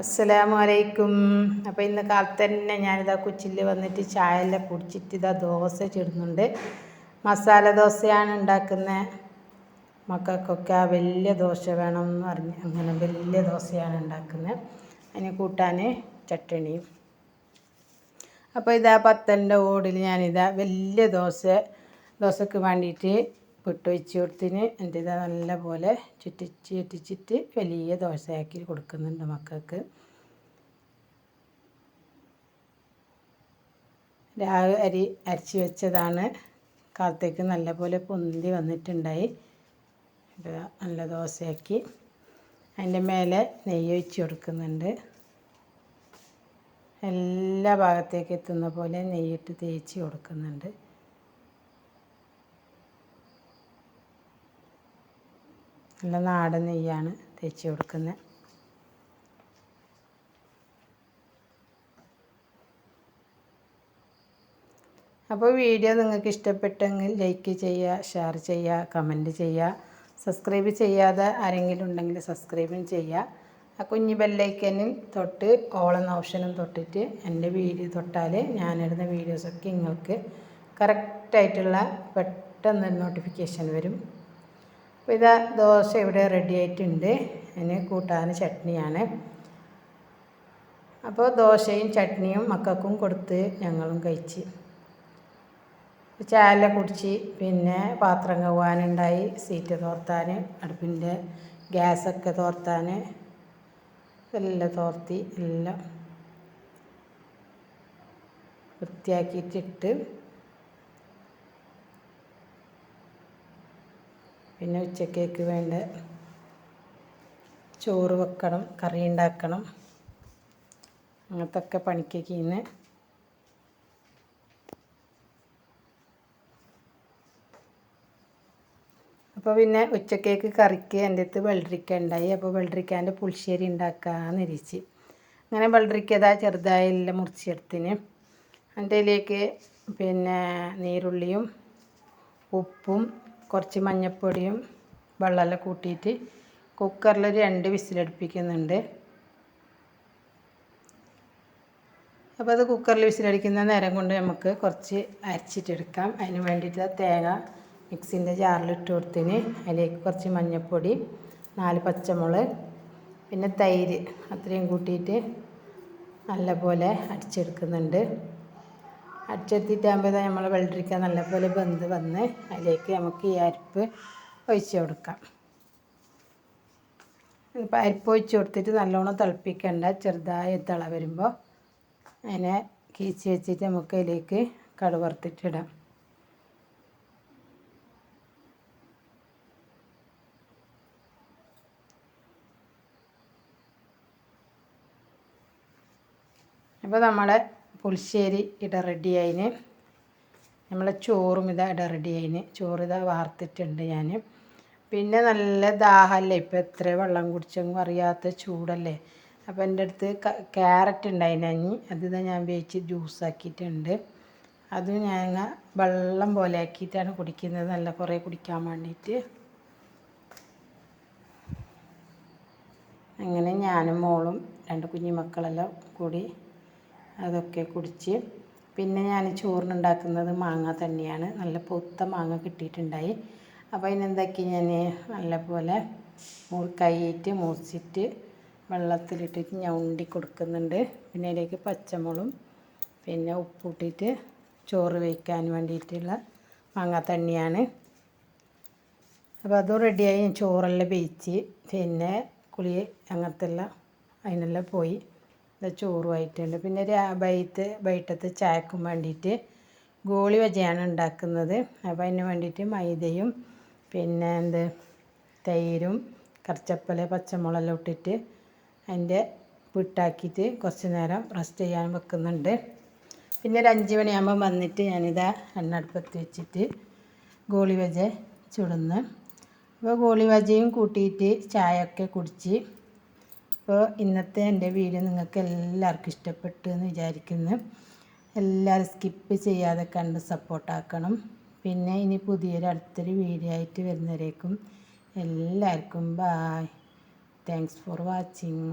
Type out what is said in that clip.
അസ്സലാമു അലൈക്കും അപ്പോൾ ഇന്ന് കാലത്ത് തന്നെ ഞാനിതാ കൊച്ചിൽ വന്നിട്ട് ചായ കുടിച്ചിട്ട് ഇതാ ദോശ ചുടുന്നുണ്ട്. മസാല ദോശയാണ് ഉണ്ടാക്കുന്നത് മക്കൾക്കൊക്കെ വലിയ ദോശ വേണം എന്ന് പറഞ്ഞ് അങ്ങനെ വലിയ ദോശയാണ് ഉണ്ടാക്കുന്നത് അതിന് കൂട്ടാൻ ചട്ടണിയും. അപ്പോൾ ഇതാ പത്തലിന്റെ ഓടിൽ ഞാനിതാ വലിയ ദോശ ദോശക്ക് വേണ്ടിയിട്ട് പുട്ട് വെച്ച് കൊടുത്തിന് എന്റെ ഇത് നല്ല പോലെ ചുറ്റിച്ച് ചുറ്റിച്ചിട്ട് വലിയ ദോശയാക്കി കൊടുക്കുന്നുണ്ട് മക്കൾക്ക്. രാവിലെ അരി അരച്ച് വെച്ചതാണ്. കാലത്തേക്ക് നല്ല പോലെ പൊന്തി വന്നിട്ടുണ്ടായി. നല്ല ദോശയാക്കി. അതിന്റെ മേലെ നെയ്യ് ഒഴിച്ച് കൊടുക്കുന്നുണ്ട്. എല്ലാ ഭാഗത്തേക്ക് എത്തുന്ന പോലെ നെയ്യിട്ട് തേച്ച് കൊടുക്കുന്നുണ്ട്. നല്ല നാടൻ നെയ്യാണ് തേച്ച് കൊടുക്കുന്നത്. അപ്പോൾ വീഡിയോ നിങ്ങൾക്ക് ഇഷ്ടപ്പെട്ടെങ്കിൽ ലൈക്ക് ചെയ്യുക ഷെയർ ചെയ്യുക കമന്റ് ചെയ്യുക. സബ്സ്ക്രൈബ് ചെയ്യാതെ ആരെങ്കിലും ഉണ്ടെങ്കിൽ സബ്സ്ക്രൈബും ചെയ്യുക. ആ കുഞ്ഞ് ബെല്ലൈക്കനിൽ തൊട്ട് ഓൾ എന്ന ഓപ്ഷനും തൊട്ടിട്ട് എന്റെ വീഡിയോ തൊട്ടാൽ ഞാനിടുന്ന വീഡിയോസൊക്കെ നിങ്ങൾക്ക് കറക്റ്റായിട്ടുള്ള പെട്ടെന്ന് നോട്ടിഫിക്കേഷൻ വരും. അപ്പോൾ ഇതാ ദോശ ഇവിടെ റെഡി ആയിട്ടുണ്ട്. അതിന് കൂട്ടാൻ ചട്നിയാണ്. അപ്പോൾ ദോശയും ചട്നിയും മക്കൾക്കും കൊടുത്ത് ഞങ്ങളും കഴിച്ച്. ചായല കുടിച്ച്. പിന്നെ പാത്രം കഴുകാനുണ്ടായി. സീറ്റ് തോർത്താൻ അടുപ്പിന്റെ ഗ്യാസൊക്കെ തോർത്താൻ എല്ലാം തോർത്തി എല്ലാം വൃത്തിയാക്കിയിട്ടിട്ട് പിന്നെ ഉച്ചക്കേക്ക് വേണ്ട ചോറ് വെക്കണം കറി ഉണ്ടാക്കണം. അങ്ങനത്തൊക്കെ പണിക്കൊക്കെ ഇന്ന്. അപ്പോൾ പിന്നെ ഉച്ചക്കേക്ക് കറിക്ക് എന്റെ അടുത്ത് വെള്ളരിക്ക ഉണ്ടായി. അപ്പോൾ വെള്ളരിക്കാന്റെ പുളിശ്ശേരി ഉണ്ടാക്കാമെന്ന് ഇരിച്ച്. അങ്ങനെ വെള്ളരിക്കതാ ചെറുതായില്ല മുറിച്ചെടുത്തിന്. അതിന്റെ ഇതിലേക്ക് പിന്നെ നീരുള്ളിയും ഉപ്പും കുറച്ച് മഞ്ഞൾപ്പൊടിയും വെള്ളമെല്ലാം കൂട്ടിയിട്ട് കുക്കറിൽ രണ്ട് വിസിലടുപ്പിക്കുന്നുണ്ട്. അപ്പോൾ അത് കുക്കറിൽ വിസിലടിക്കുന്ന നേരം കൊണ്ട് നമുക്ക് കുറച്ച് അരച്ചിട്ടെടുക്കാം. അതിന് വേണ്ടിയിട്ട് തേങ്ങ മിക്സിന്റെ ജാറിലിട്ട് കൊടുത്തിന് അതിലേക്ക് കുറച്ച് മഞ്ഞൾപ്പൊടി നാല് പച്ചമുളക് പിന്നെ തൈര് അത്രയും കൂട്ടിയിട്ട് നല്ലപോലെ അടിച്ചെടുക്കുന്നുണ്ട്. അടിച്ചെടുത്തിട്ടാകുമ്പോൾ നമ്മൾ വെള്ളരിക്ക നല്ലപോലെ വെന്ത് വന്ന് അതിലേക്ക് നമുക്ക് ഈ അരിപ്പ് ഒഴിച്ച് കൊടുക്കാം. ഇപ്പം അരിപ്പ് ഒഴിച്ച് കൊടുത്തിട്ട് നല്ലോണം തിളപ്പിക്കേണ്ട ചെറുതായി തിള വരുമ്പോൾ അതിനെ കീച്ചി വെച്ചിട്ട് നമുക്ക് അതിലേക്ക് കടുവറുത്തിട്ടിടാം അപ്പോൾ നമ്മളെ പുളിശ്ശേരി ഇട റെഡി ആയിന്. നമ്മളെ ചോറും ഇതാ ഇട റെഡി ആയിന്. ചോറ് ഇതാ വാർത്തിട്ടുണ്ട് ഞാൻ പിന്നെ നല്ല ദാഹമല്ലേ ഇപ്പോൾ എത്ര വെള്ളം കുടിച്ചെങ്കിലും അറിയാത്ത ചൂടല്ലേ? അപ്പോൾ എന്റെ അടുത്ത് ക്യാരറ്റ് ഉണ്ടായിനി അത് ഇതാ ഞാൻ വേവിച്ച് ജ്യൂസാക്കിയിട്ടുണ്ട് അത് ഞാൻ വെള്ളം പോലെ ആക്കിയിട്ടാണ് കുടിക്കുന്നത്. നല്ല കുറേ കുടിക്കാൻ വേണ്ടിയിട്ട് അങ്ങനെ ഞാനും മോളും രണ്ട് കുഞ്ഞു മക്കളെല്ലാം കൂടി അതൊക്കെ കുടിച്ച്. പിന്നെ ഞാൻ ചോറിനുണ്ടാക്കുന്നത് മാങ്ങ തന്നെയാണ്. നല്ല പൊത്ത മാങ്ങ കിട്ടിയിട്ടുണ്ടായി. അപ്പോൾ അതിനെന്താക്കി ഞാൻ നല്ലപോലെ കൈയിട്ട് മുറിച്ചിട്ട് വെള്ളത്തിലിട്ടിട്ട് ഉണ്ടി കൊടുക്കുന്നുണ്ട്. പിന്നെ അതിലേക്ക് പച്ചമുളും പിന്നെ ഉപ്പിട്ടിട്ട് ചോറ് വയ്ക്കാൻ വേണ്ടിയിട്ടുള്ള മാങ്ങ തന്നെയാണ്. അപ്പോൾ അതും റെഡിയായി. ഞാൻ ചോറെല്ലാം വേവിച്ച് പിന്നെ കുളി അങ്ങനത്തെ എല്ലാം അതിനെല്ലാം പോയി. ചോറുമായിട്ടുണ്ട് പിന്നെ ബൈത്ത് വൈകിട്ടത്തെ ചായക്കും വേണ്ടിയിട്ട് ഗോളി വജയാണ് ഉണ്ടാക്കുന്നത്. അപ്പോൾ അതിന് വേണ്ടിയിട്ട് മൈദയും പിന്നെ എന്ത് തൈരും കറിച്ചപ്പല പച്ചമുളകെല്ലാം ഇട്ടിട്ട് അതിന്റെ പിട്ടാക്കിയിട്ട് കുറച്ച് നേരം റെസ്റ്റ് ചെയ്യാൻ വെക്കുന്നുണ്ട്. പിന്നെ ഒരു അഞ്ച് മണിയാകുമ്പോൾ വന്നിട്ട് ഞാനിതാ എണ്ണ അടുപ്പത്ത് വെച്ചിട്ട് ഗോളി വജ ചുടുന്നു. അപ്പോൾ ഗോളി വജയും കൂട്ടിയിട്ട് ചായയൊക്കെ കുടിച്ച് അപ്പോൾ ഇന്നത്തെ എന്റെ വീഡിയോ നിങ്ങൾക്ക് എല്ലാവർക്കും ഇഷ്ടപ്പെട്ടു എന്ന് വിചാരിക്കുന്നു. എല്ലാവരും സ്കിപ്പ് ചെയ്യാതെ കണ്ട് സപ്പോർട്ടാക്കണം പിന്നെ ഇനി പുതിയൊരു അടുത്തൊരു വീഡിയോ ആയിട്ട് വരുന്നവരേക്കും എല്ലാവർക്കും ബായ് താങ്ക്സ് ഫോർ വാച്ചിങ്